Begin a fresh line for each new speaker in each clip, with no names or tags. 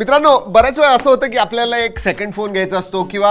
मित्रांनो बऱ्याच वेळा असं होतं की आपल्याला एक सेकंड फोन घ्यायचा असतो किंवा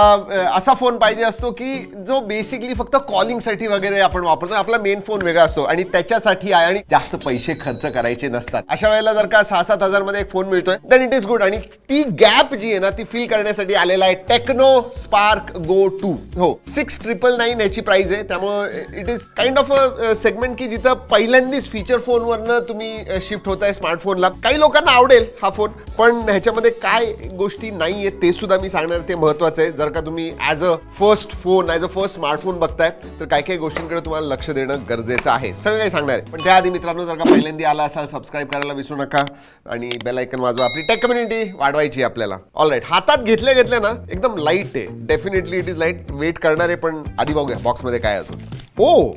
असा फोन पाहिजे असतो की जो बेसिकली फक्त कॉलिंगसाठी वगैरे आपण वापरतो. आपला मेन फोन वेगळा असतो आणि त्याच्यासाठी आहे आणि जास्त पैसे खर्च करायचे नसतात. अशा वेळेला जर का सहा सात हजारमध्ये एक फोन मिळतोय देन इट इज गुड आणि ती गॅप जी आहे ना ती फील करण्यासाठी आलेला आहे टेक्नो स्पार्क गो टू हो सिक्स ट्रिपल नाईन याची प्राइस आहे. त्यामुळे it is kind of a segment की जिथं पहिल्यांदाच फीचर फोनवरनं तुम्ही शिफ्ट होत आहे स्मार्टफोनला काही लोकांना आवडेल हा फोन पण ह्याच्यामध्ये काय गोष्टी नाही आहेत ते सुद्धा मी सांगणार ते महत्वाचं आहे. जर का तुम्ही as a first phone as a first smartphone बघताय तर काही काही गोष्टींकडे तुम्हाला लक्ष देणं गरजेचं आहे. सगळं काही सांगणार आहे. पण त्याआधी मित्रांनो जर का पहिल्यांदा आला असाल सबस्क्राईब करायला विसरू नका आणि बेल ऐकन वाजवा. आपली टेक कम्युनिटी वाढवायची आहे आपल्याला. ऑल राईट हातात घेतल्या घेतल्या ना एकदम लाइट आहे. Definitely it is light weight करणार आहे पण आधी बघूया बॉक्समध्ये काय अजून. हो!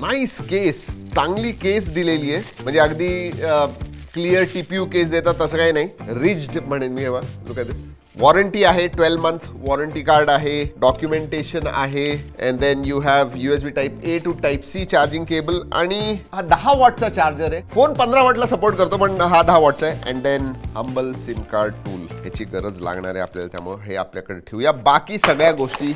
नाईस केस चांगली केस दिलेली आहे. म्हणजे अगदी क्लिअर टीपीयू केस देतात तसं काही नाही. रिज्ड म्हणेन मी लुक दिस वॉरंटी आहे ट्वेल्व मंथ वॉरंटी कार्ड आहे डॉक्युमेंटेशन आहे and then you have U S B type A to type C charging cable आणि हा दहा वॉटचा चार्जर आहे. फ़ोन पंधरा वॉटला सपोर्ट करतो, पण हा दहा वॉटचा आहे. And then humble SIM card tool ह्याची गरज लागणार आहे आपल्याला. त्यामुळे हे आपल्याकडे ठेवूया. बाकी सगळ्या गोष्टी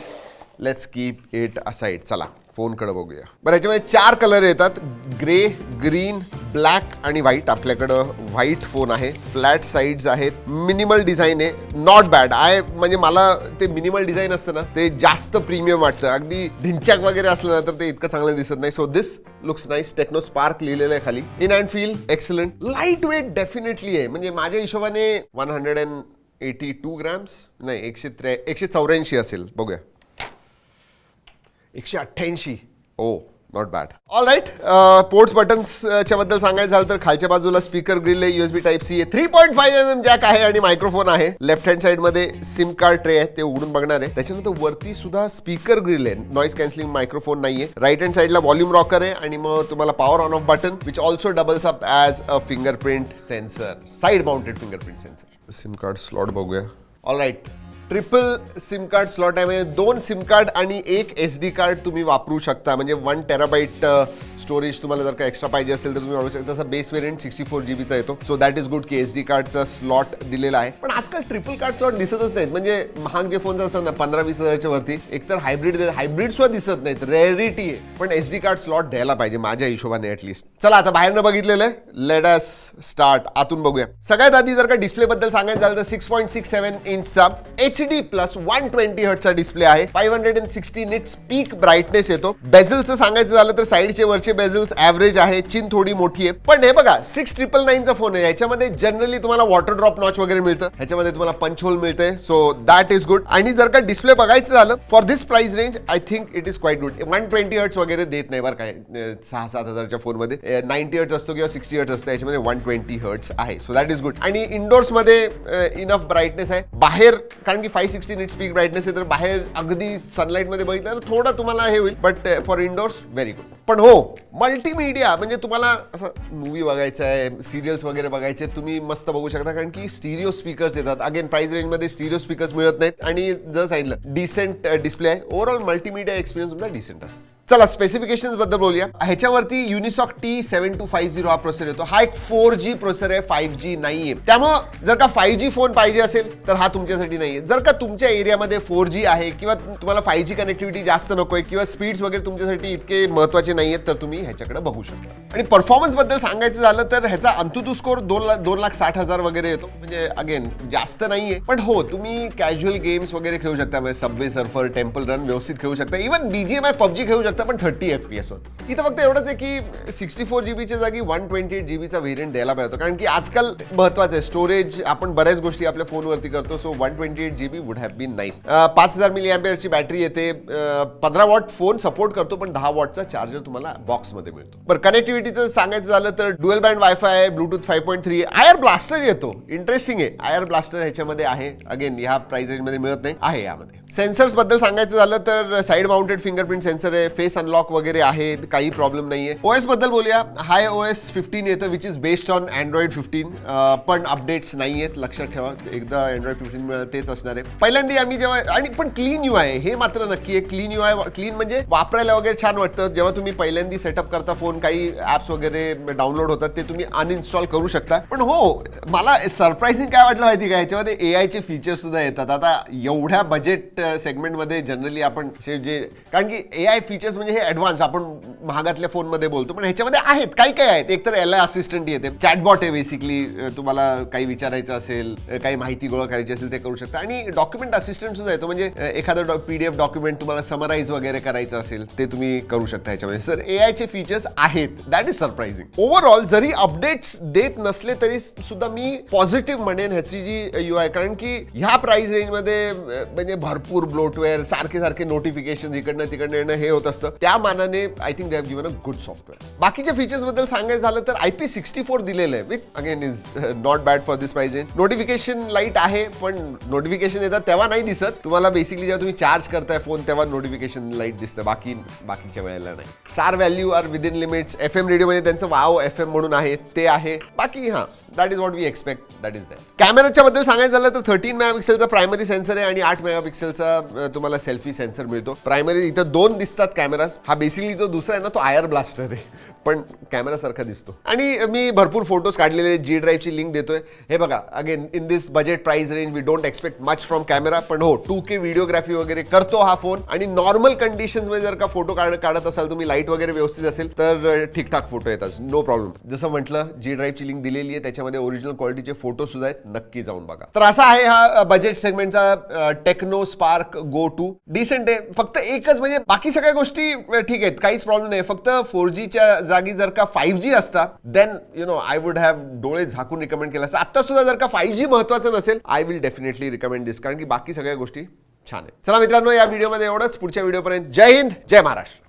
लेट्स कीप इट असाइड चला. फोनकडे बघूया बरं, याच्यामध्ये चार कलर येतात. ग्रे ग्रीन ब्लॅक आणि व्हाईट आपल्याकडं व्हाईट फ़ोन आहे. फ्लॅट साईड्स आहेत. मिनिमल डिझाईन आहे. नॉट बॅड आय म्हणजे मला ते मिनिमल डिझाईन असतं ना, ते जास्त प्रीमियम वाटतं. अगदी ढिंच्याक वगैरे असलं ना, तर ते इतकं चांगलं दिसत नाही. So this looks nice Tecno Spark लिहिलेलं आहे खाली. In and feel excellent light weight definitely आहे. म्हणजे माझ्या हिशोबाने one hundred and eighty two grams नाही, एकशे त्रे एकशे चौऱ्याऐंशी असेल. बघूया. एकशे अठ्ठ्याऐंशी ओ not bad all right ports बटन्सच्या बद्दल सांगायचं झालं तर खालच्या बाजूला स्पीकर ग्रिल आहे युएसबी टाईप सी आहे. Three point five M M jack आहे आणि मायक्रोफोन आहे. लेफ़्ट हँड साईड मध्ये सिम कार्ड ट्रे आहे ते उघडून बघणार आहे. त्याच्यानंतर वरती सुद्धा स्पीकर ग्रिल आहे. नॉईस कॅन्सलिंग मायक्रोफोन नाहीये. राईट हँड साईडला व्हॉल्यूम रॉकर आहे आणि मग तुम्हाला power on off button which also doubles up as a fingerprint sensor side mounted fingerprint sensor SIM card slot बघूया. All right triple SIM card slot आहे. म्हणजे दोन सिम कार्ड आणि एक एस डी कार्ड तुम्ही वापरू शकता. म्हणजे वन टेराबाईट स्टोरेज तुम्हाला जर का एक्स्ट्रा पाहिजे असेल तर तुम्ही वाढवू शकता. तसा बेस वेरियंट सिक्स्टी फोर जीबीचा येतो. सो दॅट इज गुड की एस डी कार्डचा स्लॉट दिलेला आहे. पण आजकाल ट्रिपल कार्ड स्लॉट दिसतच नाहीत. म्हणजे महाग जे फोन्स असतात ना पंधरा वीस हजारच्या वरती एकतर हायब्रिड हायब्रिड सुद्धा दिसत नाहीत. रेअरिटी आहे. पण एस डी कार्ड स्लॉट द्यायला पाहिजे माझ्या हिशोबाने ॲटलिस्ट चला आता बाहेरनं बघितलेलं आहे. लेट अस स्टार्ट आतून बघूया. सगळ्यात आधी जर का डिस्प्ले बद्दल सांगायचं झालं तर six point six seven इंचचा H D plus one twenty हर्टचा display आहे. Five hundred and sixty nits peak brightness येतो. बेझल्सचं सांगायचं झालं तर साईडचे वरचे बेझल्स ॲव्हरेज आहे. चिन थोडी मोठी आहे. पण हे बघा सिक्स ट्रिपल नाईनचा फ़ोन आहे. याच्यामध्ये जनरली तुम्हाला वॉटर ड्रॉप नॉच वगैरे मिळतं. ह्याच्यामध्ये तुम्हाला पंच होल मिळते. सो दॅट इज़ गुड आणि जर का डिस्प्ले बघायचं झालं for this price range I think it is quite good one twenty hertz वगैरे देत नाही बरं काय अं, सहा सात हजारच्या फोनमध्ये नाईन्टी हर्ट्स असतो किंवा सिक्स्टी हर्ट्स असतं. याच्यामध्ये वन ट्वेंटी हर्ट्स आहे. सो दॅट इज़ गुड आणि इंडोर्समध्ये इनफ ब्राईटनेस आहे. बाहेर कारण five sixty nits peak brightness आहे तर बाहेर अगदी सनलाईटमध्ये बघितलं तर थोडा तुम्हाला हे होईल but for indoors very good पण हो मल्टीमीडिया म्हणजे तुम्हाला असं मूवी बघायचं आहे सिरियल्स वगैरे बघायचे तुम्ही मस्त बघू शकता, कारण की स्टिरिओ स्पीकर्स येतात. अगेन प्राइस रेंजमध्ये स्टिरिओ स्पीकर्स मिळत नाहीत. आणि जर सांगितलं डिसेंट डिस्प्ले आहे. ओव्हरऑल मल्टीमीडिया एक्सपिरियन्स तुमचा डिसेंट असतो. चला स्पेसिफिकेशन बद्दल बोलूया. ह्याच्यावरती Unisoc T seven two five zero हा प्रोसेसर येतो. हा एक फोर जी प्रोसेसर आहे फाईव्ह जी नाहीये. त्यामुळं जर का फाईव्ह जी फ़ोन पाहिजे असेल, तर हा तुमच्यासाठी नाहीये. जर का तुमच्या एरियामध्ये फोर जी आहे, किंवा तुम्हाला फाईव्ह जी कनेक्टिव्हिटी जास्त नकोय, किंवा स्पीड्स वगैरे तुमच्यासाठी इतके महत्वाचे नाहीयेत, तर तुम्ही ह्याच्याकडे बघू शकता. आणि परफॉर्मन्स बद्दल सांगायचं झालं, तर ह्याचा अंतुतू स्कोर दोन दोन लाख साठ हज़ार वगैरे येतो. म्हणजे अगेन जास्त नाहीये. पण हो, तुम्ही कॅज्युअल गेम्स वगैरे खेळू शकता, म्हणजे सबवे सर्फर टेंपल रन व्यवस्थित खेळू शकता. इव्हन बीजीएमआय पबजी खेळू शकता. पण थर्टी एफ पी एस होत इथं फक्त एवढंच आहे की सिक्स्टी फोर जीबीच्या जागी वन ट्वेंटी एट जीबीचा व्हेरियंट द्यायला पाहिजे होता. कारण की आजकाल महत्वाचं आहे. स्टोरेज आपण बऱ्याच गोष्टी आपल्या फोनवरती करतो so one twenty eight GB would have been nice पाच हजार मिली अँपियरची बॅटरी येते पंधरा वॉट फोन सपोर्ट करतो पण दहा वॉटचा चार्जर तुम्हाला बॉक्समध्ये मिळतो. बरं कनेक्टिव्हिटीचं सांगायचं झालं तर dual band wifi Bluetooth five point three I R blaster येतो. इंटरेस्टिंग आहे. आय आर ब्लास्टर ह्याच्यामध्ये आहे. अगेन ह्या प्राइस रेंजमध्ये मिळत नाही. आहे यामध्ये. सेन्सर्सबद्दल सांगायचं झालं तर साईड माउंटेड फिंगरप्रिंट सेन्सर आहे फेस अनलॉक वगैरे आहे काही प्रॉब्लेम नाहीये. ओएस बद्दल बोलूया. हाय ओएस फिफ्टीन येतं which is based on Android fifteen पण अपडेट्स नाही आहेत लक्षात ठेवा. एकदा अँड्रॉइड फिफ्टीन तेच असणार आहे. पहिल्यांदा आम्ही जेव्हा, आणि पण क्लीन यू आहे. हे मात्र नक्की आहे. क्लीन यू आहे क्लीन म्हणजे वापरायला वगैरे छान वाटतं. जेव्हा तुम्ही पहिल्यांदा सेटअप करता फ़ोन काही ऍप्स वगैरे डाउनलोड होतात, ते तुम्ही अनइन्स्टॉल करू शकता. पण हो, मला सरप्राईझिंग काय वाटलं माहिती का? ह्याच्यामध्ये ए आयचे फीचर्स सुद्धा येतात. आता एवढ्या बजेट सेगमेंटमध्ये जनरली आपण जे कारण की ए आय फीचर्स म्हणजे हे ॲडव्हान्स आपण महागातल्या फोनमध्ये बोलतो पण ह्याच्यामध्ये आहेत काही काही आहेत. एक तर एल आय असिस्टंट येते. चॅटबॉट आहे बेसिकली तुम्हाला काही विचारायचं असेल काही माहिती गोळा करायची असेल ते करू शकता. आणि डॉक्युमेंट असिस्टंट सुद्धा येतो म्हणजे एखादं पीडीएफ डॉक्युमेंट तुम्हाला समराईज वगैरे करायचं असेल ते तुम्ही करू शकता ह्याच्यामध्ये. सर ए आयचे फीचर्स आहेत. दॅट इज सरप्राइझिंग ओव्हरऑल जरी अपडेट्स देत नसले तरी सुद्धा मी पॉझिटिव्ह म्हणेन ह्याची जी यू आहे कारण की ह्या प्राइस रेंजमध्ये म्हणजे भरपूर ब्लोटवेअर सारखे सारखे नोटिफिकेशन इकडनं तिकडनं येणं हे होत असतं. त्या मानाने I think they have given a good software बाकीच्या फीचर्सबद्दल सांगायचं झालं तर आय पी सिक्स्टी फोर दिलेलं आहे. With again is not bad for this price notification light आहे पण नोटिफिकेशन येतात तेव्हा नाही दिसत. तुम्हाला बेसिकली जेव्हा तुम्ही चार्ज करताय फोन तेव्हा नोटिफिकेशन लाइट दिसतं. बाकी बाकीच्या वेळेला नाही. सार value are within limits F M रेडिओमध्ये त्यांचं वाव एफ एम म्हणून आहे ते आहे. बाकी हां that is what we expect that is that कॅमेराच्या बद्दल सांगायचं झालं तर थर्टीन मेगापिक्सेलचा प्रायमरी सेन्सर आहे आणि आठ मेगापिक्सेलचा अं, तुम्हाला सेल्फी सेन्सर मिळतो. प्रायमरी इथं दोन दिसतात कॅमेराज हा बेसिकली जो दुसरा है ना तो आयर ब्लास्टर आहे पण कॅमेरासारखा दिसतो. आणि मी भरपूर फ़ोटोज़ काढलेले जी ड्राईव्हची लिंक देतोय. हे बघा again in this budget price range we don't expect much from camera पण हो टू के व्हिडिओग्राफी वगैरे करतो हा फ़ोन आणि नॉर्मल कंडिशन्समध्ये जर का फ़ोटो काढ, काढत असाल, तुम्ही लाईट वगैरे व्यवस्थित असेल, तर ठीकठाक फ़ोटो येतात. नो प्रॉब्लेम जसं म्हटलं जी ड्राईव्हची लिंक दिलेली आहे. त्याच्यामध्ये ओरिजिनल क्वालिटीचे फ़ोटो सुद्धा आहेत. नक्की जाऊन बघा. तर असा आहे हा budget सेगमेंटचा Tecno Spark Go two decent आहे. फक्त एकच, म्हणजे बाकी सगळ्या गोष्टी ठीक आहेत. काहीच प्रॉब्लेम नाही फक्त फोर जीच्या जागी जर का फाईव्ह जी असता then you know I would have डोळे झाकून रिकमेंड केलं असतं. आता सुद्धा जर का फाईव्ह जी महत्वाचं नसेल I will definitely recommend this कारण की बाकी सगळ्या गोष्टी छान आहेत. चला मित्रांनो या व्हिडिओमध्ये एवढंच. पुढच्या व्हिडिओपर्यंत जय हिंद जय महाराष्ट्र.